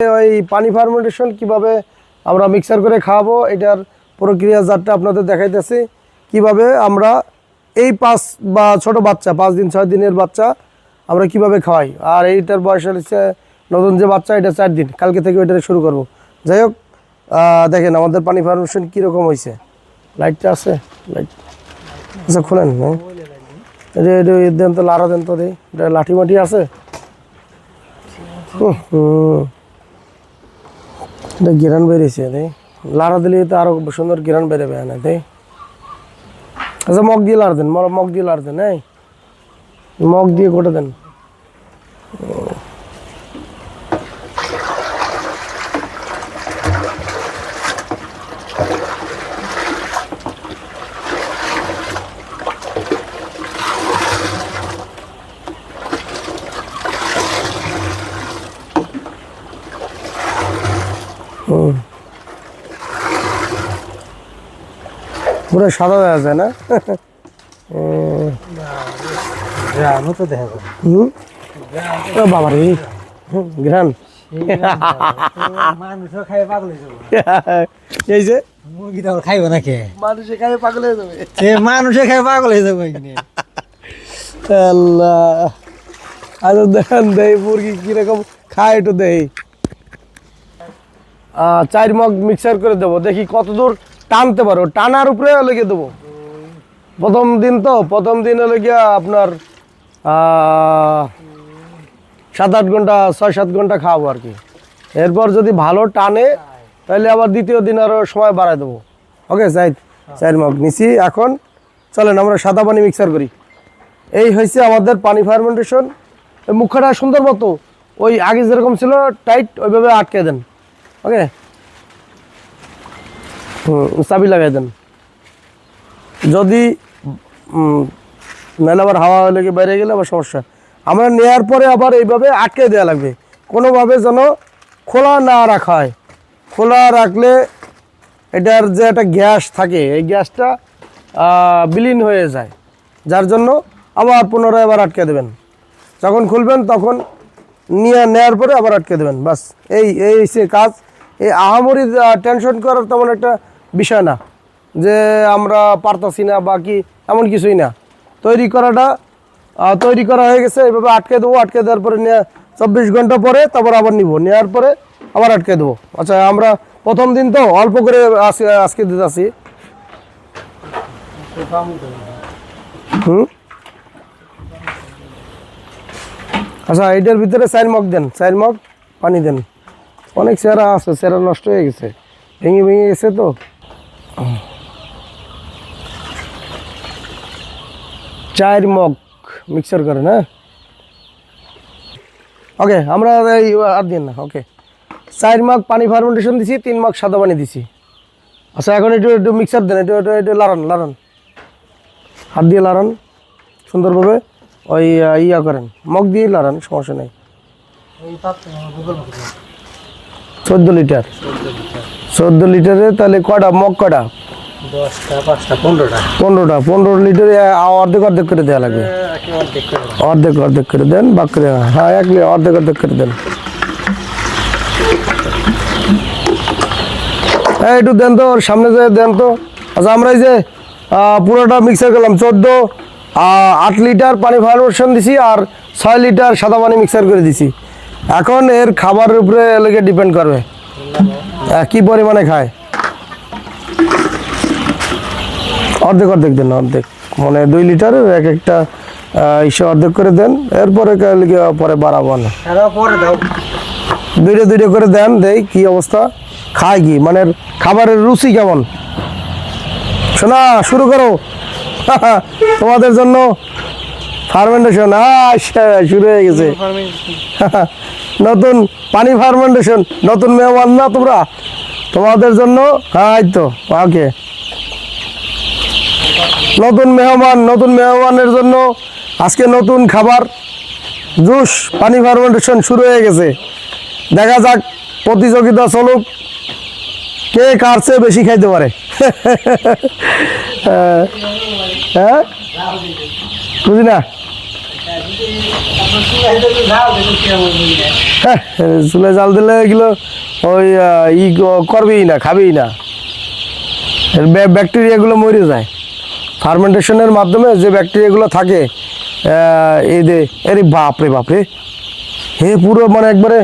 ওই পানি ফার্মেন্টেশন কীভাবে আমরা মিক্সার করে খাওয়াবো, এটার প্রক্রিয়া জাতটা আপনাদের দেখাইতেছি। কীভাবে আমরা এই পাঁচ বা ছোট বাচ্চা, পাঁচ দিন, ছয় দিনের বাচ্চা আমরা কীভাবে খাওয়াই। আর এইটার বয়স হচ্ছে নতুন যে বাচ্চা, এটা চার দিন। কালকে থেকে ওইটা শুরু করব। যাই হোক দেখেন আমাদের পানি ফার্মেশন কীরকম হয়েছে লাইটটা আছে? লাইট আচ্ছা খোলেন হ্যাঁ। দেন তো, লাড়া দেন তো, দেই। এটা লাঠি মাটি আছে হুম। এটা গিরান বেরিয়েছে তাই লাড়া দিলে তো আরও সুন্দর গিরান বেরোবে না তাই আচ্ছা মগ দিয়ে লাড় দেন, মগ দিয়ে লাড় দেন, এই। মগ দিয়ে গোটা দেন। পুরো সাদা দেখা যায় না? গ্রামও তো দেখা যায় হুম? বাবা রে গ্রান মানুষও খাই পাগল হয়ে যাব। এই যে? মুরগিটা খাইব না কে? মানুষে খাই পাগল হয়ে যাবে। সে মানুষে খাই পাগল হয়ে যাব আল্লাহ। আচ্ছা দেখেন দেই মুরগি কীরকম খায় একটু দেই। আহ, চার মগ মিক্সার করে দেবো। দেখি কত দূর টানতে পারো, টানার উপরে লেগে দেবো। প্রথম দিন তো, প্রথম দিন হলে গিয়া আপনার সাত আট ঘণ্টা ছয় সাত ঘণ্টা খাওয়াবো আর কি। এরপর যদি ভালো টানে, তাহলে আবার দ্বিতীয় দিন আরও সময় বাড়ায় দেবো। ওকে চাই চার মগ নিছি। এখন চলেন, আমরা সাদা পানি মিক্সার করি। এই হয়েছে আমাদের পানি ফার্মেন্টেশন। মুখটা সুন্দর মতো, ওই আগে যেরকম ছিল, টাইট, ওইভাবে আটকে দেন। ওকে? চাবি লাগাই দেন। যদি নাহলে আবার হাওয়া লেগে বাইরে গেলে আবার সমস্যা। আমরা নেওয়ার পরে আবার এইভাবে আটকে দেওয়া লাগবে। কোনোভাবে যেন খোলা না রাখা হয়। খোলা রাখলে এটার যে একটা গ্যাস থাকে, এই গ্যাসটা বিলীন হয়ে যায়। যার জন্য আবার পুনরায় আবার আটকে দেবেন। যখন খুলবেন তখন নিয়ে নেওয়ার পরে আবার আটকে দেবেন। বাস, এই এই সে কাজ। এই আহামরি টেনশন করার তেমন একটা বিষয় না, যে আমরা পারতাছি না বা কি, এমন কিছুই না। তৈরি করাটা তৈরি করা হয়ে গেছে এইভাবে আটকে দেবো, আটকে দেওয়ার পরে নিয়ে চব্বিশ ঘণ্টা পরে তারপর আবার নিব, নেওয়ার পরে আবার আটকে দেবো। আচ্ছা আমরা প্রথম দিন তো অল্প করে আজকে দিতেছি। হুম? আচ্ছা এটার ভিতরে চার মগ দেন চার মগ, পানি দেন। অনেক চেহারা আছে, চেহারা নষ্ট হয়ে গেছে। ভেঙে ভেঙে গেছে তো। চার মগ মিক্সার করেন হ্যাঁ? ওকে আমরা আর দিন না ওকে চার মগ পানি ফার্মেন্টেশন দিছি, তিন মগ সাদা পানি দিছি। আচ্ছা এখন একটু একটু মিক্সার দেন, একটু একটু একটু লাড়ান লাড়ান। হাত দিয়ে লাড়ান, সুন্দরভাবে। ওই ইয়া করেন, মগ দিয়ে লাড়ান, সমস্যা নেই। চোদ্দ লিটার। চোদ্দ লিটারে। তাহলে কটা মগ পাঁচটা পনেরোটা। পনেরো লিটারে অর্ধেক অর্ধেক করে দেওয়া লাগবে। পারব অর্ধেক অর্ধেক করে দেন হ্যাঁ এক লি- অর্ধেক অর্ধেক করে দেন। এই একটু দেন তো ওর সামনে যে দেন তো। আচ্ছা আমরা এই যে পুরোটা মিক্সার করলাম চোদ্দ আট লিটার পানি ফার্মেশন দিছি আর ছয় লিটার সাদা পানি মিক্সার করে দিছি। এখন এর খাবারের উপরে লেগে ডিপেন্ড করবে। কি পরিমাণে খায়? অর্ধেক অর্ধেক দেন অর্ধেক। মানে দুই লিটারের এক একটা ইসে অর্ধেক করে দেন। এরপরে পরে বাড়াবো না দুইটা দুইটা করে দেন দেই কি অবস্থা। খায় কি? মানে খাবারের রুচি কেমন? শোনা শুরু করো। তোমাদের জন্য ফার্মেন্টেশন শুরু হয়ে গেছে। নতুন পানি ফার্মেন্টেশন নতুন মেহমান না তোমরা? তোমাদের জন্য হ্যাঁ তো ওকে। নতুন মেহমান, নতুন মেহমানের জন্য আজকে নতুন খাবার। জুস, পানি ফার্মেন্টেশন শুরু হয়ে গেছে। দেখা যাক প্রতিযোগিতা চলুক, কে কার চেয়ে বেশি খাইতে পারে। হ্যাঁ? বুঝি না? হ্যাঁ চুলে জাল দিলে এগুলো ওই ই করবেই না, খাবেই না। ব্যাকটেরিয়াগুলো মরে যায়। ফার্মেন্টেশনের মাধ্যমে যে ব্যাকটেরিয়াগুলো থাকে যে এরে বাপরে বাপরে হে পুরো মানে একবারে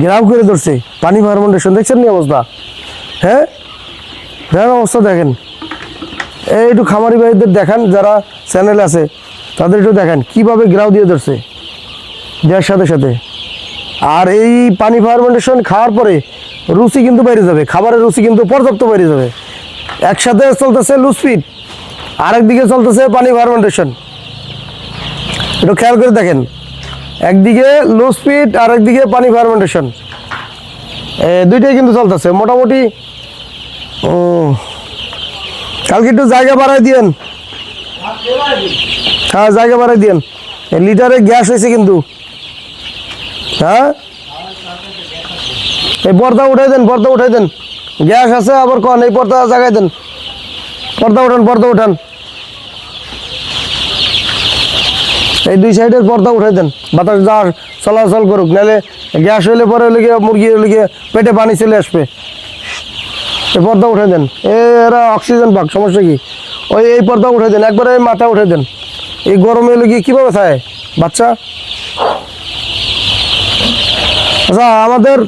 ঘেরাও করে ধরছে। পানি ফার্মেন্টেশন, দেখছেন নি অবস্থা? হ্যাঁ? দেখেন অবস্থা দেখেন। এই একটু খামারি ভাইদের দেখান, যারা চ্যানেল আছে, তাদের একটু দেখেন, কীভাবে গ্রাউ দিয়ে ধরছে দেওয়ার সাথে সাথে। আর এই পানি ফার্মেন্টেশন খাওয়ার পরে রুচি কিন্তু বেড়ে যাবে, খাবারের রুচি কিন্তু পর্যাপ্ত বেড়ে যাবে। একসাথে চলতেছে লুসপিড আরেক দিকে চলতেছে পানি ফার্মেন্টেশন একটু খেয়াল করে দেখেন। একদিকে লো স্পিড আর একদিকে পানি ফার্মেন্টেশন দুইটাই কিন্তু চলতেছে। মোটামুটি কালকে একটু জায়গা বাড়াই দিয়েন। হ্যাঁ জায়গা বাড়াই দিয়েন। লিটারে গ্যাস হয়েছে কিন্তু। হ্যাঁ? এই পর্দা উঠাই দেন, পর্দা উঠাই দেন। গ্যাস আছে, আবার কন, এই পর্দা জাগাই দেন। পর্দা উঠান পর্দা উঠান। এই দুই সাইডের পর্দা উঠাই দেন, বাতাস যা চলাচল করুক, নাহলে গ্যাস হইলে পরে হলে গিয়ে মুরগি হলে গিয়ে পেটে পানি চলে আসবে। এই পর্দা উঠাই দেন এরা অক্সিজেন পাক, সমস্যা কি? ওই, এই পর্দা উঠাই দেন, একবারে মাথা উঠাই দেন। এই গরমে হলে গিয়ে কীভাবে খায়? বাচ্চা? আচ্ছা আমাদের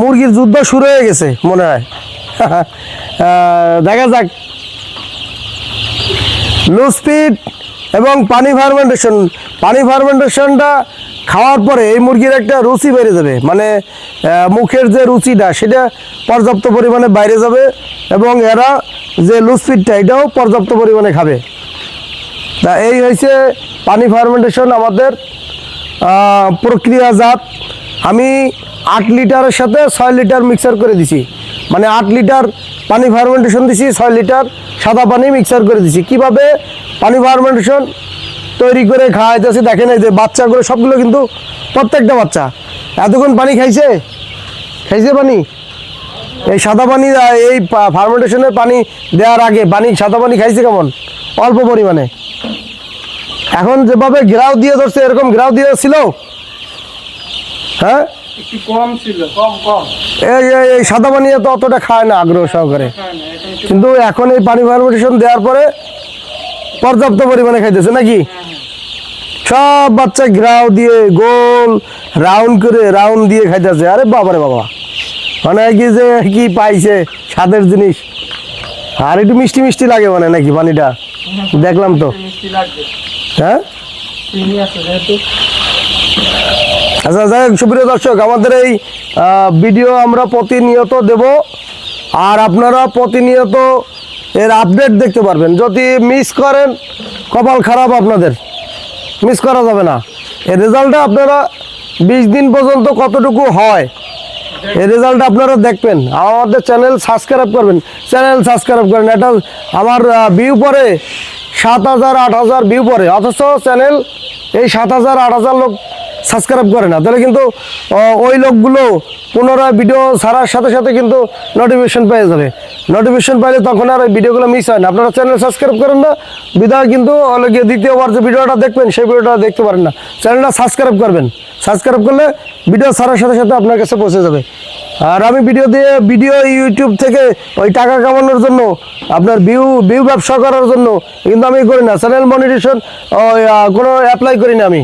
মুরগির যুদ্ধ শুরু হয়ে গেছে, মনে হয়। দেখা যাক। লো স্পিড এবং পানি ফার্মেন্টেশন পানি ফার্মেন্টেশনটা খাওয়ার পরে এই মুরগির একটা রুচি বেড়ে যাবে। মানে মুখের যে রুচিটা, সেটা পর্যাপ্ত পরিমাণে বাইরে যাবে এবং এরা যে লো স্পিডটা এটাও পর্যাপ্ত পরিমাণে খাবে। তা এই হয়েছে পানি ফার্মেন্টেশন আমাদের প্রক্রিয়াজাত। আমি আট লিটারের সাথে ছয় লিটার মিক্সার করে দিছি। মানে আট লিটার পানি ফার্মেন্টেশন দিছি, ছয় লিটার সাদা পানি মিক্সার করে দিছি। কীভাবে? পানি ফার্মেন্টেশন তৈরি করে খাওয়াইতেছি। দেখেন এই যে বাচ্চাগুলো, সবগুলো কিন্তু প্রত্যেকটা বাচ্চা। এতক্ষণ পানি খাইছে? খাইছে পানি? এই সাদা পানি, এই ফার্মেন্টেশনের পানি দেওয়ার আগে পানি, সাদা পানি খাইছে কেমন? অল্প পরিমাণে। এখন যেভাবে ঘেরাও দিয়ে ধরছে, এরকম ঘেরাও দিয়ে ছিল? হ্যাঁ? একটু কম ছিল কম কম। এই এই- সাদা পানি তো অতটা খায় না আগ্রহ সহকারে। কিন্তু এখন এই পানি ফার্মেন্টেশন দেওয়ার পরে পর্যাপ্ত পরিমাণে খাইতেছে নাকি? সব বাচ্চা ঘেরাও দিয়ে গোল রাউন্ড করে রাউন্ড দিয়ে খাইতেছে। আরে বাবারে বাবা। মানে কি যে কি পাইছে স্বাদের জিনিস? আর একটু মিষ্টি মিষ্টি লাগে মানে নাকি পানিটা? দেখলাম তো। হ্যাঁ? আচ্ছা যাই হোক, সুপ্রিয় দর্শক, আমাদের এই ভিডিও আমরা প্রতিনিয়ত দেব। আর আপনারা প্রতিনিয়ত এর আপডেট দেখতে পারবেন। যদি মিস করেন, কপাল খারাপ আপনাদের। মিস করা যাবে না। এর রেজাল্টটা আপনারা বিশ দিন পর্যন্ত কতটুকু হয় এই রেজাল্ট আপনারা দেখবেন। আমাদের চ্যানেল সাবস্ক্রাইব করবেন। চ্যানেল সাবস্ক্রাইব করেন। এটা আমার ভিউ পরে সাত হাজার, আট হাজার ভিউ পরে। অথচ চ্যানেল এই সাত হাজার, আট হাজার লোক সাবস্ক্রাইব করে না, তাহলে কিন্তু ওই লোকগুলো পুনরায় ভিডিও ছাড়ার সাথে সাথে কিন্তু নোটিফিকেশন পেয়ে যাবে। নোটিফিকেশন পাইলে তখন আর ওই ভিডিওগুলো মিস হয় না। আপনারা চ্যানেল সাবস্ক্রাইব করেন না, বিদায় কিন্তু গিয়ে দ্বিতীয়বার যে ভিডিওটা দেখবেন, সেই ভিডিওটা দেখতে পারেন না। চ্যানেলটা সাবস্ক্রাইব করবেন। সাবস্ক্রাইব করলে ভিডিও ছাড়ার সাথে সাথে আপনার কাছে পৌঁছে যাবে। আর আমি ভিডিও দিয়ে ভিডিও ইউটিউব থেকে ওই টাকা কামানোর জন্য, আপনার ভিউ ভিউ ব্যবসা করার জন্য কিন্তু আমি করি না। চ্যানেল মনিটেশন কোনো অ্যাপ্লাই করি না আমি।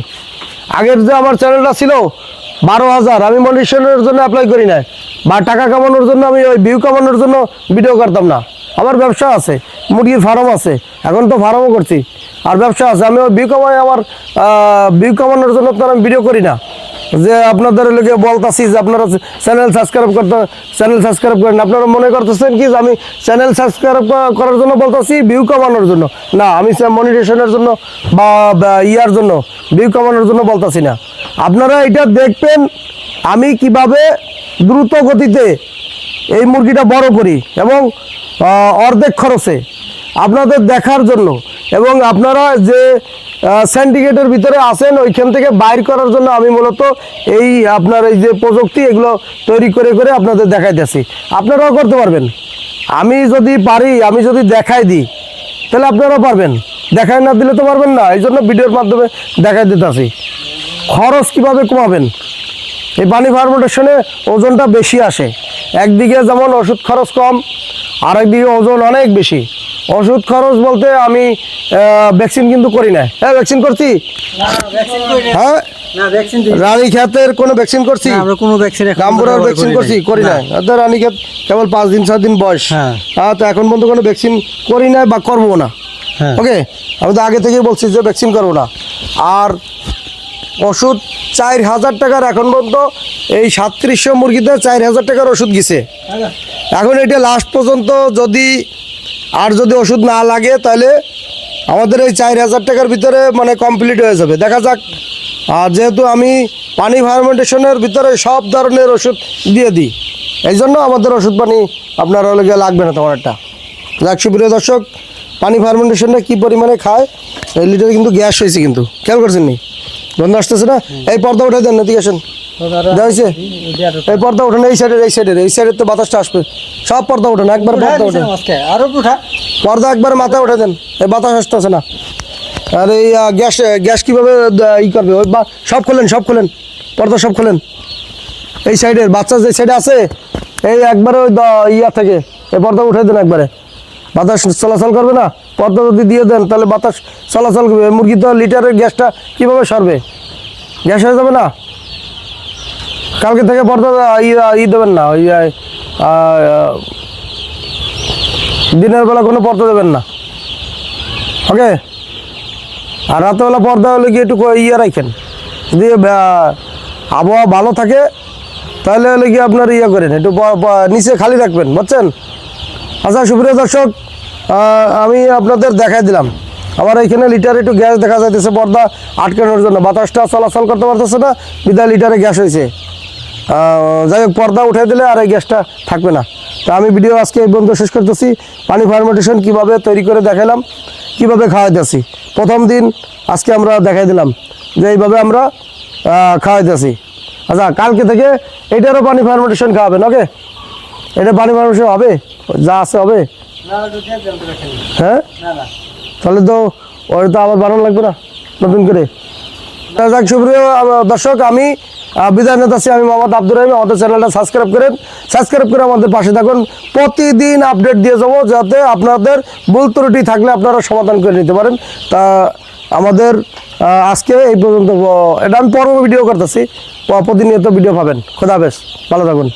আগের যে আমার চ্যানেলটা ছিল, বারো হাজার, আমি মনিশনের জন্য অ্যাপ্লাই করি না বা টাকা কামানোর জন্য আমি ওই ভিউ কামানোর জন্য ভিডিও করতাম না। আমার ব্যবসা আছে, মুরগির ফার্ম আছে, এখন তো ফার্মও করছি। আর ব্যবসা আছে, আমি ওই ভিউ কামাই আমার ভিউ কামানোর জন্য তো আমি ভিডিও করি না। যে আপনাদের লোকে বলতাছি যে আপনারা চ্যানেল সাবস্ক্রাইব করতে, চ্যানেল সাবস্ক্রাইব করেন। আপনারা মনে করতেছেন কি যে আমি চ্যানেল সাবস্ক্রাইব করার জন্য বলতাছি ভিউ কমানোর জন্য? না, আমি মনিটেশনের জন্য বা ইয়ার জন্য ভিউ কমানোর জন্য বলতাছি না। আপনারা এটা দেখবেন, আমি কীভাবে দ্রুত গতিতে এই মুরগিটা বড় করি এবং অর্ধেক খরচে। আপনাদের দেখার জন্য এবং আপনারা যে সিন্ডিকেটের ভিতরে আসেন ওইখান থেকে বাইর করার জন্য আমি মূলত এই আপনার এই যে প্রযুক্তি, এগুলো তৈরি করে করে আপনাদের দেখাইতেছি। আপনারাও করতে পারবেন। আমি যদি পারি, আমি যদি দেখাই দিই, তাহলে আপনারাও পারবেন। দেখায় না দিলে তো পারবেন না এই জন্য ভিডিওর মাধ্যমে দেখাই দিতেছি। খরচ কীভাবে কমাবেন? এই পানি ফার্মেন্টেশনে ওজনটা বেশি আসে। একদিকে যেমন ওষুধ খরচ কম আর একদিকে ওজন অনেক বেশি। ওষুধ খরচ বলতে আমি ভ্যাকসিন কিন্তু করি না। হ্যাঁ ভ্যাকসিন করছি? হ্যাঁ? রানী খ্যাতের কোনো ভ্যাকসিন করছি? আমরা কোনো ভ্যাকসিন গাম্বুরার ভ্যাকসিন করছি? করি না। তো রানী খ্যাত কেবল পাঁচ দিন ছয় দিন বয়স। হ্যাঁ। হ্যাঁ তো এখন পর্যন্ত কোনো ভ্যাকসিন করি না বা করব না। হ্যাঁ। ওকে আমি তো আগে থেকেই বলছি যে ভ্যাকসিন করব না। আর ওষুধ চার হাজার টাকার এখন পর্যন্ত এই সাতত্রিশশো মুরগিতে চার হাজার টাকার ওষুধ গেছে। এখন এটা লাস্ট পর্যন্ত যদি আর যদি ওষুধ না লাগে, তাহলে আমাদের এই চার হাজার টাকার ভিতরে মানে কমপ্লিট হয়ে যাবে। দেখা যাক। আর যেহেতু আমি পানি ফার্মেন্টেশনের ভিতরে সব ধরনের ওষুধ দিয়ে দিই, এই জন্য আমাদের ওষুধ পানি আপনার হলে গিয়ে লাগবে না তোমার একটা। যাক, সুপ্রিয় দর্শক, পানি ফার্মেন্টেশনটা কী পরিমাণে খায়, এই লিটারে কিন্তু গ্যাস হয়েছে কিন্তু। খেয়াল করছেন নি? গন্ধ আসতেছে না? এই পর্দা উঠে দেন, এদিকে আসেন। এই পর্দা এই সাইডের এই সাইডের এই সাইডের তো বাতাসটা আসবে। সব পর্দা একবার পর্দা ওঠেন আরও উঠা। পর্দা একবার মাথায় উঠে দেন এই বাতাস আসতেছে না। আর এই গ্যাস গ্যাস কীভাবে ই করবে? ওই বা- সব খোলেন সব খোলেন। পর্দা সব খোলেন। এই সাইডের বাচ্চা যে সাইডে আছে এই একবারে ওই ইয়া থেকে এই পর্দা উঠে দেন একবারে। বাতাস চলাচল করবে না? পর্দা যদি দিয়ে দেন তাহলে বাতাস চলাচল করবে। মুরগি তো লিটারের গ্যাসটা কীভাবে সরবে? গ্যাস হয়ে যাবে না? কালকে থেকে পর্দা ই ই দেবেন না, ওই দিনের বেলা কোনো পর্দা দেবেন না। ওকে? আর রাতেরবেলা পর্দা হলে কি একটু ইয়ে রাখেন। যদি আবহাওয়া ভালো থাকে, তাহলে হলে কি আপনার ইয়ে করেন, একটু নিচে খালি রাখবেন, বুঝছেন? আচ্ছা সুপ্রিয় দর্শক আমি আপনাদের দেখাই দিলাম। আমার এখানে লিটারে একটু গ্যাস দেখা যাইতেছে পর্দা আটকানোর জন্য। বাতাসটা চলাচল করতে পারতেছে না, বিদায় লিটারে গ্যাস হয়েছে যাই হোক, পর্দা উঠে দিলে আর এই গ্যাসটা থাকবে না। তো আমি ভিডিও আজকে এই বন্ধু শেষ করতেছি। পানি ফার্মেন্টেশন কীভাবে তৈরি করে দেখালাম, কীভাবে খাওয়াইতেছি, প্রথম দিন আজকে আমরা দেখাই দিলাম যে এইভাবে আমরা খাওয়াইতেছি। আচ্ছা কালকে থেকে এটারও পানি ফার্মেন্টেশন খাওয়াবেন, ওকে? এটা পানি ফার্মেন্টেশন হবে? যা আছে হবে? হ্যাঁ? তাহলে তো ওর তো আবার বানানো লাগবে না, নতুন করে। যাক, সুপ্রিয় দর্শক, আমি বিদায় নেতাছি আমি মোহাম্মদ আব্দুর রহিম। আমাদের চ্যানেলটা সাবস্ক্রাইব করেন। সাবস্ক্রাইব করে আমাদের পাশে থাকুন। প্রতিদিন আপডেট দিয়ে যাব যাতে আপনাদের ভুল ত্রুটি থাকলে আপনারা সমাধান করে নিতে পারেন। তা আমাদের আজকে এই পর্যন্ত এটা আমি পর্ব ভিডিও করতেছি। প্রতিনিয়ত ভিডিও পাবেন। খোদা বেশ ভালো থাকুন।